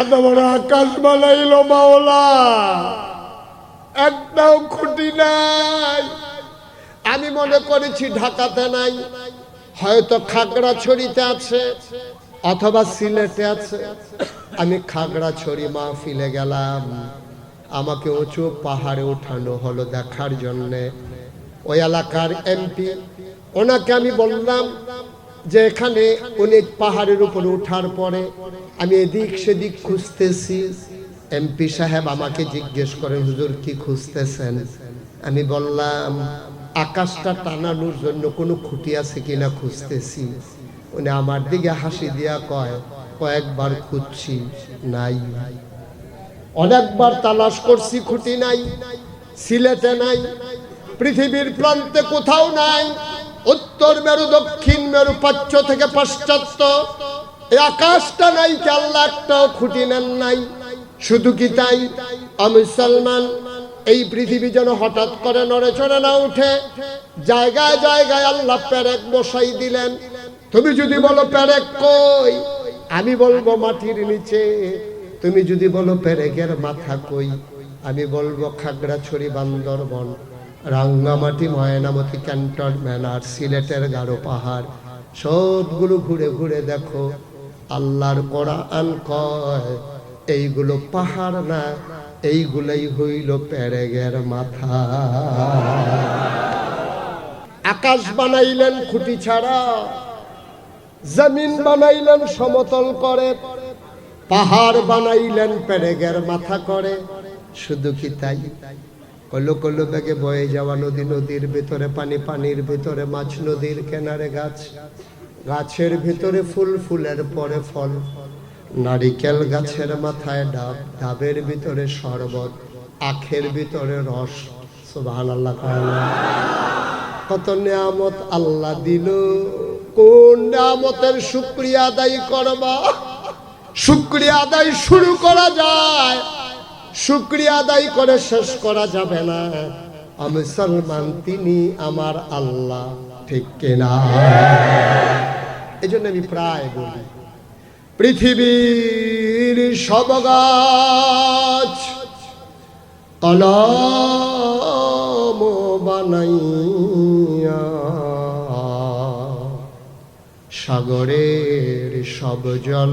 এত বড় আকাশ বানাইল মাওলা। একটাও খুঁটি নাই। আমি মনে করেছি ঢাকাতে নাই। হয়তো খাগড়াছড়িতে আছে, অথবা সিলেটে আছে। আমি খাগড়াছড়ি মাহফিলে গেলাম। আমাকে উঁচু পাহাড়ে উঠানো হলো দেখার জন্যে। ওই এলাকার এমপি, ওনাকে আমি বললাম যে এখানে উনি পাহাড়ের উপর উঠার পরে আমি এদিক সেদিক খুঁজতেছি। এমপি সাহেব আমাকে জিজ্ঞেস করেন, হুজুর, কি খুঁজতেছেন? আমি বললাম, আকাশটা টানানোর জন্য কোনো খুঁটি আছে কিনা খুঁজতেছি। উনি আমার দিকে হাসি দিয়া কয়, কয়েকবার খুঁজছি, নাই। অনেকবার তালাশ করছি, খুঁটি নাই, সিলেটে নাই, পৃথিবীর প্রান্তে কোথাও নাই। উত্তর মেরু, দক্ষিণ মেরু পাচ্য থেকে পাশ্চাত্য। এই আকাশটা নাই কি আল্লাহ একটাও খুঁটি নেন নাই। শুধু কি তাই? আমি সালমান এই পৃথিবী যেন হঠাৎ করে নড়ে চড়ে না উঠে। জায়গায় জায়গায় আল্লাহ পেরেক বসাই দিলেন। তুমি যদি বলো প্যারেক কই? আমি বলব মাটির নিচে। তুমি যদি বলো পেরেকের মাথা কই? আমি বলব খাগড়াছড়ি, বান্দরবন। রাঙ্গামাটি, ময়নামতি ক্যান্টনমেন্ট আর সিলেটের গাঢ় পাহাড়, সবগুলো ঘুরে ঘুরে দেখো। আল্লাহর কোরআন কয়, এইগুলো পাহাড় না, এইগুলোই হইল প্যারেগের মাথা। আকাশ বানাইলেন খুঁটি ছাড়া, জমিন বানাইলেন সমতল করে, পাহাড় বানাইলেন প্যারেগের মাথা করে। শুধু কি তাই? কলো কলো বেগে বয়ে যাওয়া নদী, নদীর ভিতরে পানি, পানির ভিতরে মাছ, নদীর কেনারে গাছ। গাছের ভিতরে ফুল, ফুলের পরে ফল। নারিকেল গাছের মাথায় ডাব, ডাবের ভিতরে শরবত, আখের ভিতরে রস। সুবহান আল্লাহ কত নিয়ামত আল্লাহ দিল। কোন নিয়ামতের শুক্রিয়া আদায় করবা? শুক্রিয়া আদায় শুরু করা যায়। শুক্রিয়া আদায় করে শেষ করা যাবে না। আমি সলমান, তিনি আমার আল্লাহ, ঠিক কিনা? এই জন্য আমি প্রায় বলি, পৃথিবীর সব গাছ কলম বানাইয়া, সাগরের সব জল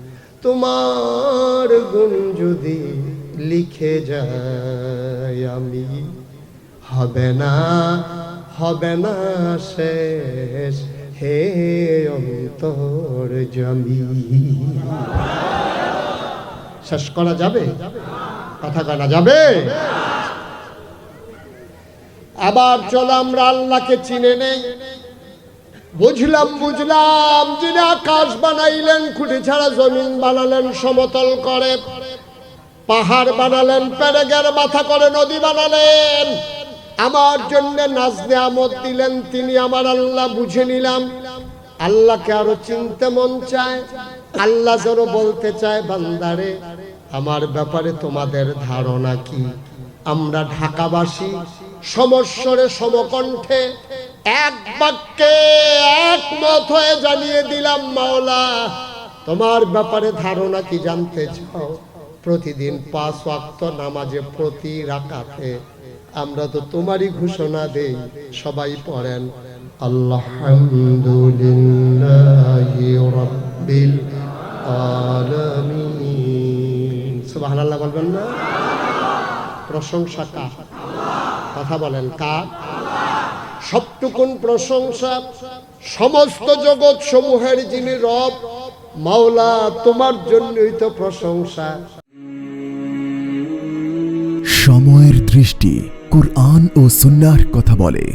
তোমার গুণ যদি লিখে যাই আমি, হবে না হবে না শেষ, হে অন্তর জমি। শেষ করা যাবে? কথা করা যাবে? আবার চলো আমরা আল্লাহকে চিনে নেই। বুঝলাম বুঝলাম, যিনি আকাশ বানাইলেন, খুঁটি ছাড়া জমিন বানালেন, সমতল করে। পাহাড় বানালেন, পেরেগের মাথা করে নদী বানালেন। আমার জন্য নাজ নেয়ামত দিলেন, তিনি আমার আল্লাহ বুঝে নিলাম। আল্লাহকে আরও চিনতে মন চায়, আল্লাহ যেন বলতে চায়, বান্দারে, আমার ব্যাপারে তোমাদের ধারণা কি? আমরা ঢাকাবাসী, সমস্বরে সমকণ্ঠে এক বাক্যে একমত হয়ে জানিয়ে দিলাম, মাওলা। তোমার ব্যাপারে ধারণা কি জানতে চাও? প্রতিদিন পাঁচ ওয়াক্ত নামাজে প্রতি রাকাতে আমরা তো তোমারই ঘোষণা দেই, সবাই পড়েন সুবহানাল্লাহ বলবেন না? প্রশংসা কার? কথা বলেন কার? সবটুকুন প্রশংসা, সমস্ত জগৎ সমূহের যিনি রব, মাওলা, তোমার জন্যই তো প্রশংসা। সময়ের দৃষ্টি কুরআন ও সুন্নার কথা বলে।